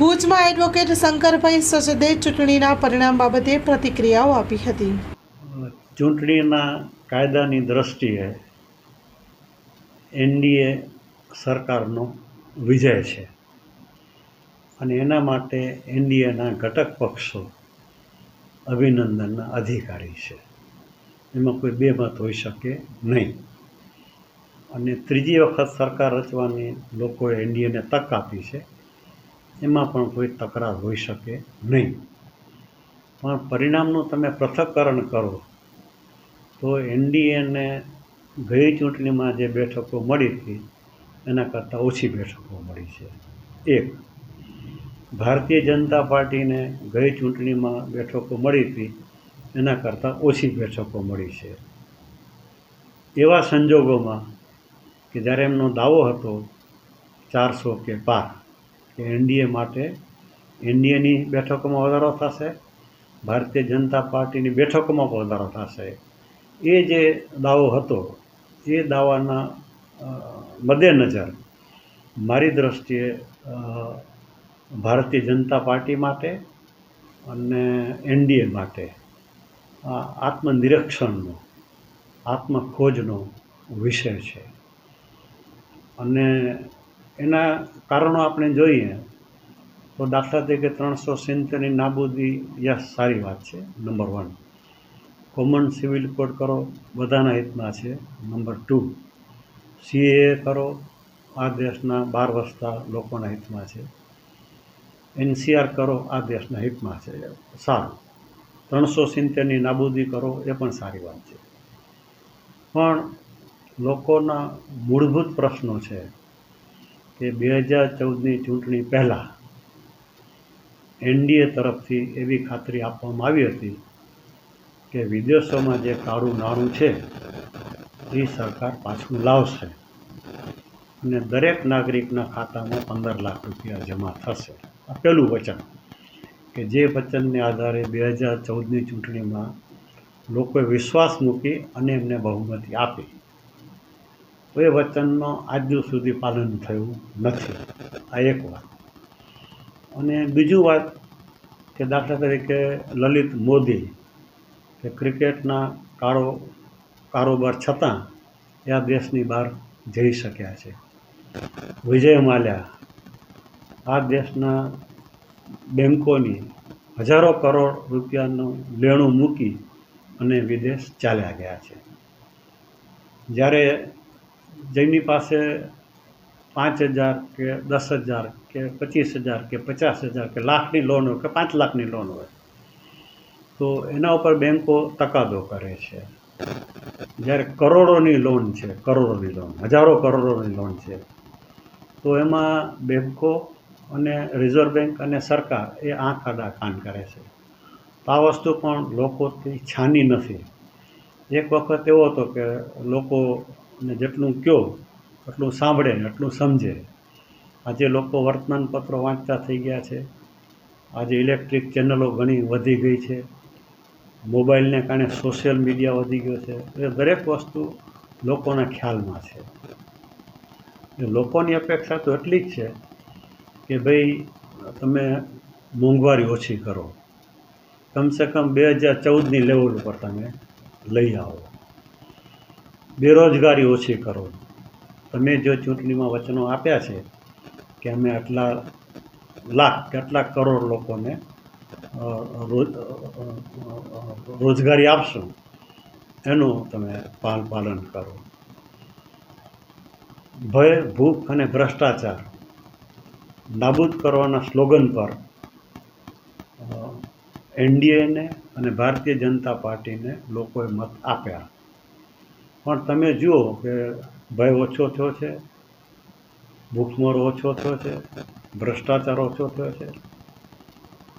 ભુજમાં એડવોકેટ શંકરભાઈ સચદે ચૂંટણીના પરિણામ બાબતે પ્રતિક્રિયાઓ આપી હતી. ચૂંટણીના કાયદાની દ્રષ્ટિએ એનડીએ સરકારનો વિજય છે. અને એના માટે એનડીએના ઘટક પક્ષો અભિનંદનના અધિકારી છે. એમાં કોઈ બે મત હોઈ શકે નહીં. અને ત્રીજી વખત સરકાર રચવાની લોકોએ એનડીએને તક આપી છે. એમાં પણ કોઈ તકરાર હોઈ શકે નહીં. પણ પરિણામનું તમે પૃથક્કરણ કરો, તો એનડીએને ગઈ ચૂંટણીમાં જે બેઠકો મળી હતી, એના કરતાં ઓછી બેઠકો મળી છે. એક, ભારતીય જનતા પાર્ટીને ગઈ ચૂંટણીમાં બેઠકો મળી હતી, એના કરતાં ઓછી બેઠકો મળી છે. એવા સંજોગોમાં કે જ્યારે એમનો દાવો હતો ચારસો કે પાર કે એનડીએ માટે એનડીએની બેઠકોમાં વધારો થશે, ભારતીય જનતા પાર્ટીની બેઠકોમાં પણ વધારો થશે. એ જે દાવો હતો, એ દાવાના મદેનજર મારી દ્રષ્ટિએ ભારતીય જનતા પાર્ટી માટે અને એનડીએ માટે આ આત્મનિરીક્ષણનો, આત્મખોજનો વિષય છે. અને એના કારણો આપણે જોઈએ તો દાખલા તરીકે ત્રણસો સિત્તેરની નાબૂદી યસ સારી વાત છે, number one. Common civil code કરો, બધાના હિતમાં છે, નંબર ટુ. સીએ કરો, આ દેશના બાર વસતા લોકોના હિતમાં છે. એનસીઆર કરો, આ દેશના હિતમાં છે. સારું. ત્રણસો સિત્તેરની નાબૂદી કરો, એ પણ સારી વાત છે. પણ લોકોના મૂળભૂત પ્રશ્નો છે કે બે હજાર ચૌદની ચૂંટણી પહેલાં એનડીએ તરફથી એવી ખાતરી આપવામાં આવી હતી કે વિદેશોમાં જે કાળું નાણું છે, એ સરકાર પાછું લાવશે અને દરેક નાગરિકના ખાતામાં પંદર લાખ રૂપિયા જમા થશે. આ પહેલું વચન કે જે વચનને આધારે બે હજાર ચૌદની ચૂંટણીમાં લોકોએ વિશ્વાસ મૂકી અને એમને બહુમતી આપી. એ વચનનો આજ સુધી પાલન થયું નથી. આ એક વાત. અને બીજું વાત કે દાખલા તરીકે લલિત મોદી કે ક્રિકેટના કારો કારોબાર છતાં એ આ દેશની બહાર જઈ શક્યા છે. વિજય માલ્યા આ દેશના બેન્કોની હજારો કરોડ રૂપિયાનું લેણું મૂકી અને વિદેશ ચાલ્યા ગયા છે. જ્યારે જેની પાસે પાંચ હજાર કે દસ હજાર કે પચીસ હજાર કે પચાસ હજાર કે લાખની લોન હોય કે પાંચ લાખની લોન હોય, તો એના ઉપર બેન્કો તકાદો કરે છે. જ્યારે કરોડોની લોન છે, કરોડોની લોન હજારો કરોડોની લોન છે, તો એમાં બેન્કો અને રિઝર્વ બેન્ક અને સરકાર એ આંખ આડા કાન કરે છે. તો આ વસ્તુ પણ લોકોથી છાની નથી. એક વખત એવો હતો કે લોકોને જેટલું કહો એટલું સાંભળે ને એટલું સમજે. આજે લોકો વર્તમાનપત્રો વાંચતા થઈ ગયા છે. આજે ઇલેક્ટ્રિક ચેનલો ઘણી વધી ગઈ છે. મોબાઈલને કારણે સોશિયલ મીડિયા વધી ગયો છે. એ દરેક વસ્તુ લોકોના ખ્યાલમાં છે. એ લોકોની અપેક્ષા તો એટલી જ છે કે ભાઈ તમે મોંઘવારી ઓછી કરો. કમસે કમ બે હજાર ચૌદની લેવલ ઉપર તમે લઈ આવો. બેરોજગારી ઓછી કરો. તમે જો ચૂંટણીમાં વચનો આપ્યા છે કે અમે આટલા લાખ કે કરોડ લોકોને રોજગારી આપશું. એનું તમે પાલ પાલન કરો. ભય, ભૂખ અને ભ્રષ્ટાચાર નાબૂદ કરવાના સ્લોગન પર એનડીએને અને ભારતીય જનતા પાર્ટીને લોકોએ મત આપ્યા. પણ તમે જુઓ કે ભય ઓછો થયો છે, ભૂખમરો ઓછો થયો છે, ભ્રષ્ટાચાર ઓછો થયો છે.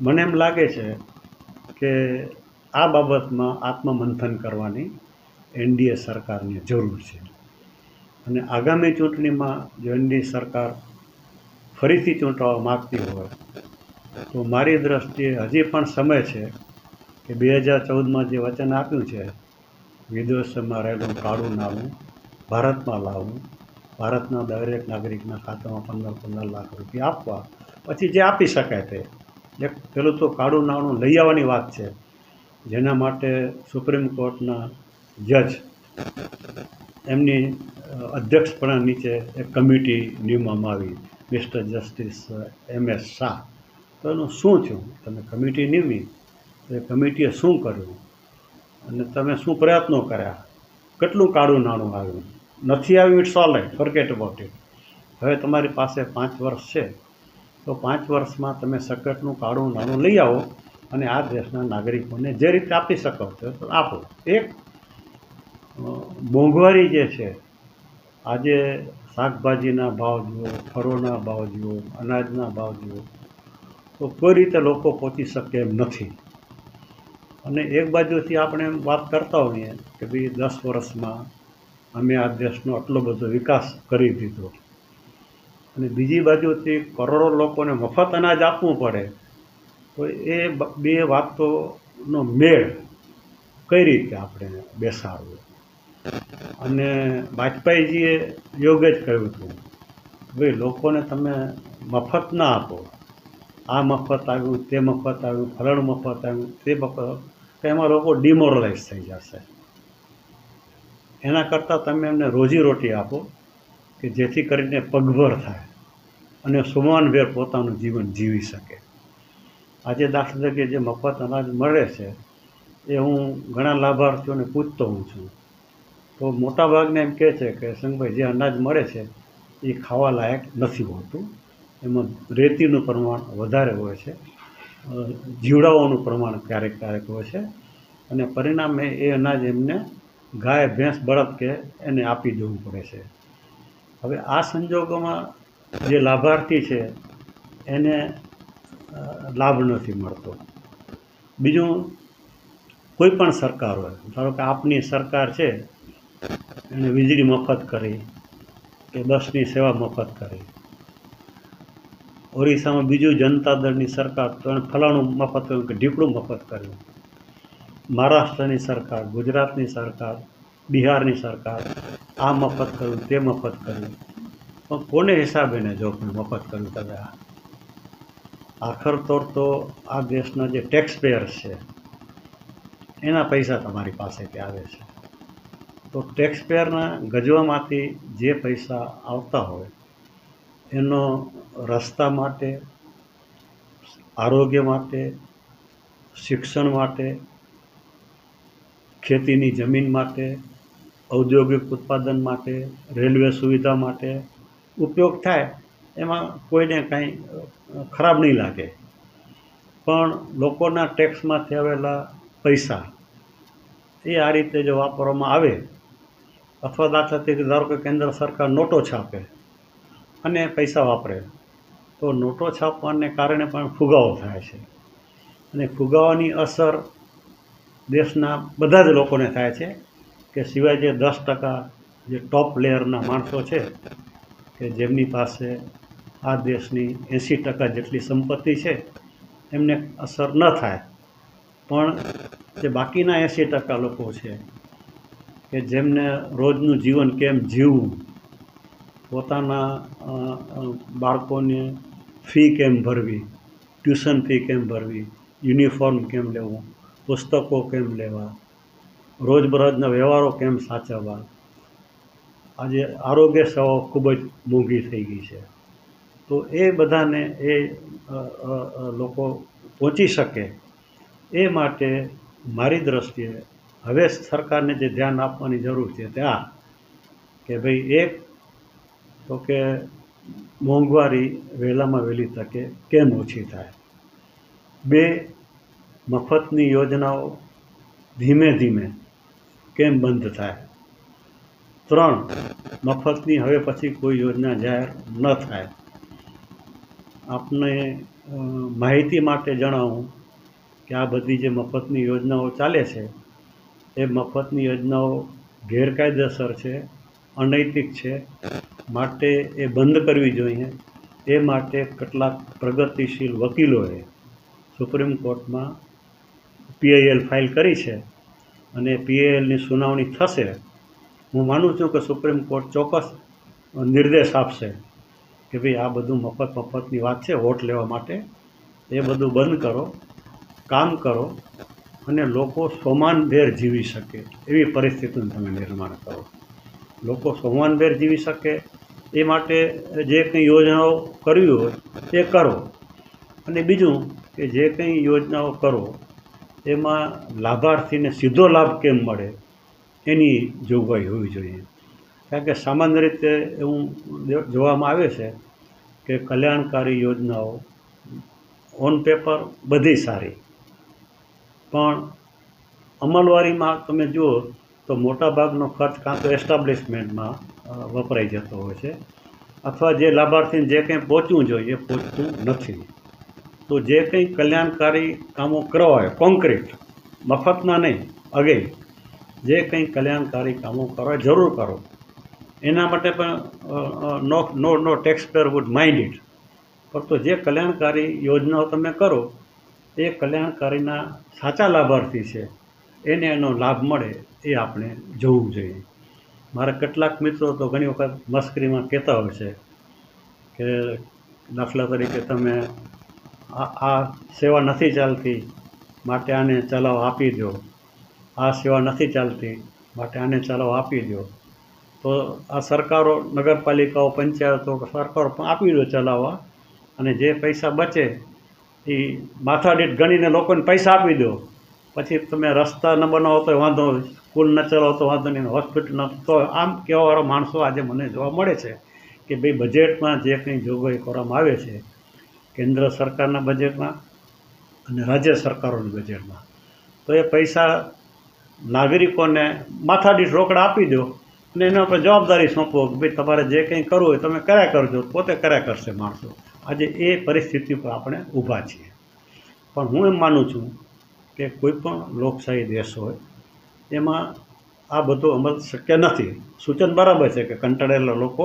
મને એમ લાગે છે કે આ બાબતમાં આત્મમંથન કરવાની એનડીએ સરકારને જરૂર છે. અને આગામી ચૂંટણીમાં જો એનડીએ સરકાર ફરીથી ચૂંટવા માગતી હોય, તો મારી દ્રષ્ટિએ હજી પણ સમય છે કે બે હજાર ચૌદમાં જે વચન આપ્યું છે વિદેશોમાં રહેલું કાળું નાણું ભારતમાં લાવવું ભારતના દરેક નાગરિકના ખાતામાં પંદર પંદર લાખ રૂપિયા આપવા. પછી જે આપી શકાય તે. એક પેલું તો કાળું નાણું લઈ આવવાની વાત છે. જેના માટે સુપ્રીમ કોર્ટના જજ એમની અધ્યક્ષપણા નીચે એક કમિટી નિમવામાં આવી. Mister justice M S Shah. તો એનું શું થયું? તમે કમિટી નિમી. એ કમિટીએ શું કર્યું? અને તમે શું પ્રયત્નો કર્યા? કેટલું કાળું નાણું આવ્યું? નથી આવ્યું it's all right, forget about it. હવે તમારી પાસે પાંચ વર્ષ છે. તો પાંચ વર્ષમાં તમે સકટનું કાળું નાણું લઈ આવો અને આ દેશના નાગરિકોને જે રીતે આપી શકો તો આપો. એક મોંઘવારી જે છે, આજે શાકભાજીના ભાવ જુઓ, ફળોના ભાવ જુઓ, અનાજના ભાવ જુઓ, તો કોઈ રીતે લોકો પહોંચી શકે એમ નથી. અને એક બાજુથી આપણે એમ વાત કરતા હોઈએ કે ભાઈ દસ વર્ષમાં અમે આ દેશનો આટલો બધો વિકાસ કરી દીધો. અને બીજી બાજુથી કરોડો લોકોને મફત અનાજ આપવું પડે, તો એ બે વાતોનો મેળ કઈ રીતે આપણે બેસાડવો? અને વાજપેયીજીએ યોગ્ય જ કહ્યું હતું, ભાઈ લોકોને તમે મફત ના આપો. આ મફત આવ્યું, તે મફત આવ્યું, ફલણ મફત આવ્યું, તે મફત એમાં લોકો ડિમોરલાઇઝ થઈ જશે. એના કરતાં તમે એમને રોજીરોટી આપો કે જેથી કરીને પગભર થાય અને સુમાનભેર પોતાનું જીવન જીવી શકે. આજે દાખલા તરીકે જે મફત અનાજ મળે છે, એ હું ઘણા લાભાર્થીઓને પૂછતો હોઉં છું. તો મોટાભાગને એમ કહે છે કે સંગભાઈ, જે અનાજ મળે છે, એ ખાવા લાયક નથી હોતું. એમાં રેતીનું પ્રમાણ વધારે હોય છે. જીવડાઓનું પ્રમાણ ક્યારેક ક્યારેક હોય છે. અને પરિણામે એ અનાજ એમને ગાય, ભેંસ, બળદ કે એને આપી દેવું પડે છે. હવે આ સંજોગોમાં જે લાભાર્થી છે, એને લાભ નથી મળતો. બીજું, કોઈ પણ સરકાર હોય, ધારો કે આપની સરકાર છે એણે વીજળી મફત કરી કે બસની સેવા મફત કરી. ઓરિસ્સામાં બીજું જનતા દળની સરકાર તો એણે ફલાણું મફત કર્યું કે ઢીકડું મફત કર્યું. મહારાષ્ટ્રની સરકાર, ગુજરાતની સરકાર, બિહારની સરકાર આ મફત કર્યું, તે મફત કર્યું. પણ કોને હિસાબે ને જો પણ મફત કર્યું તમે આ? આખર તોર તો આ દેશના જે ટેક્સ પેયર્સ છે, એના પૈસા તમારી પાસેથી આવે છે. તો ટેક્સ પેયરના ગજવામાંથી જે પૈસા આવતા હોય એનો રસ્તા માટે, આરોગ્ય માટે, શિક્ષણ માટે, ખેતીની જમીન માટે, ઔદ્યોગિક ઉત્પાદન માટે, રેલવે સુવિધા માટે ઉપયોગ થાય, એમાં કોઈને કાંઈ ખરાબ નહીં લાગે. પણ લોકોના ટેક્સમાંથી આવેલા પૈસા, એ આ રીતે જો વાપરવામાં આવે, અથવા દાખલા તરીકે ધારો કે કેન્દ્ર સરકાર નોટો છાપે અને પૈસા વાપરે. તો નોટો છાપવાને કારણે પણ ફુગાવો થાય છે. અને ફુગાવાની અસર દેશના બધા જ લોકોને થાય છે કે સિવાય જે દસ ટકા જે ટોપ લેયરના માણસો છે કે જેમની પાસે આ દેશની એંસી ટકા જેટલી સંપત્તિ છે, એમને અસર ન થાય. પણ જે બાકીના એંસી ટકા લોકો છે કે જેમને રોજનું જીવન કેમ જીવવું પોતાના બાળકોને ફી કેમ ભરવી? ટ્યુશન ફી કેમ ભરવી? યુનિફોર્મ કેમ લેવું? પુસ્તકો કેમ લેવા? રોજબરોજના વ્યવહારો કેમ સાચવવા? આજે આરોગ્ય સેવાઓ ખૂબ જ મોંઘી થઈ ગઈ છે. તો એ બધાને એ લોકો પહોંચી શકે. એ માટે મારી દૃષ્ટિએ હવે સરકારને જે ધ્યાન આપવાની જરૂર છે તે આ કે ભાઈ એક તો કે મોંઘવારી વહેલામાં વહેલી તકે કેમ ઓછી થાય? બે, મફતની યોજનાઓ ધીમે ધીમે કેમ બંધ થાય? ત્રણ, મફતની હવે પછી કોઈ યોજના જાહેર ન થાય. આપને માહિતી માટે જણાવું કે આ બધી જે મફતની યોજનાઓ ચાલે છે, એ મફતની યોજનાઓ ગેરકાયદેસર છે અનૈતિક છે, માટે એ બંધ કરવી જોઈએ. એ માટે કેટલાક પ્રગતિશીલ વકીલોએ સુપ્રીમ કોર્ટમાં પીઆઈએલ ફાઇલ કરી છે અને પીઆઈએલની સુનાવણી થશે. હું માનું છું કે સુપ્રીમ કોર્ટ ચોક્કસ નિર્દેશ આપશે કે ભાઈ આ બધું મફત મફતની વાત છે, વોટ લેવા માટે. એ બધું બંધ કરો, કામ કરો અને લોકો સોમાનભેર જીવી શકે. એવી પરિસ્થિતિનું તમે નિર્માણ કરો. લોકો સોમાનભેર જીવી શકે એ માટે જે કંઈ યોજનાઓ કરવી હોય એ કરો. અને બીજું કે જે કંઈ યોજનાઓ કરો, એમાં લાભાર્થીને સીધો લાભ કેમ મળે એની જોગવાઈ હોવી જોઈએ. કારણ કે સામાન્ય રીતે એવું જોવામાં આવે છે કે કલ્યાણકારી યોજનાઓ ઓન પેપર બધી સારી. પણ અમલવારીમાં તમે જુઓ તો મોટાભાગનો ખર્ચ કાં તો એસ્ટાબ્લિશમેન્ટમાં વપરાઈ જતો હોય છે. અથવા જે લાભાર્થીને જે કંઈ પહોંચવું જોઈએ પહોંચતું નથી. તો જે કંઈ કલ્યાણકારી કામો કરવાય, કોન્ક્રીટ, મફતના નહીં અગે જે કંઈ કલ્યાણકારી કામો કરવા જરૂર કરો. એના માટે પણ no no no taxpayer would mind it ફક્ત જે કલ્યાણકારી યોજનાઓ તમે કરો, એ કલ્યાણકારીના સાચા લાભાર્થી છે. એને એનો લાભ મળે એ આપણે જોવું જોઈએ. મારા કેટલાક મિત્રો તો ઘણી વખત મસ્કરીમાં કહેતા હોય છે કે દાખલા તરીકે તમે આ આ સેવા નથી ચાલતી માટે આને ચલાવ આપી દો. આ સેવા નથી ચાલતી માટે આને ચલાવ આપી દો. તો આ સરકારો, નગરપાલિકાઓ, પંચાયતો, સરકારો પણ આપી દો ચલાવવા અને જે પૈસા બચે એ માથાદીઠ ગણીને લોકોને પૈસા આપી દો. પછી તમે રસ્તા ન બનાવો તો વાંધો સ્કૂલ ન ચલાવો તો વાંધો નહીં. હોસ્પિટલ ન તો આમ કહેવાવાળા માણસો આજે મને જોવા મળે છે કે ભાઈ બજેટમાં જે કંઈ જોગવાઈ કરવામાં આવે છે, કેન્દ્ર સરકારના બજેટમાં અને રાજ્ય સરકારોના બજેટમાં, તો એ પૈસા નાગરિકોને માથાદીઠ રોકડા આપી દો અને એના ઉપર જવાબદારી સોંપો કે ભાઈ તમારે જે કંઈ કરવું હોય તમે કર્યા કરજો, પોતે કર્યા કરશે માણસો. આજે એ પરિસ્થિતિ પર આપણે ઊભા છીએ. પણ હું એમ માનું છું કે કોઈ પણ લોકશાહી દેશ હોય, એમાં આ બધો અમલ શક્ય નથી. સૂચન બરાબર છે કે કંટાળેલા લોકો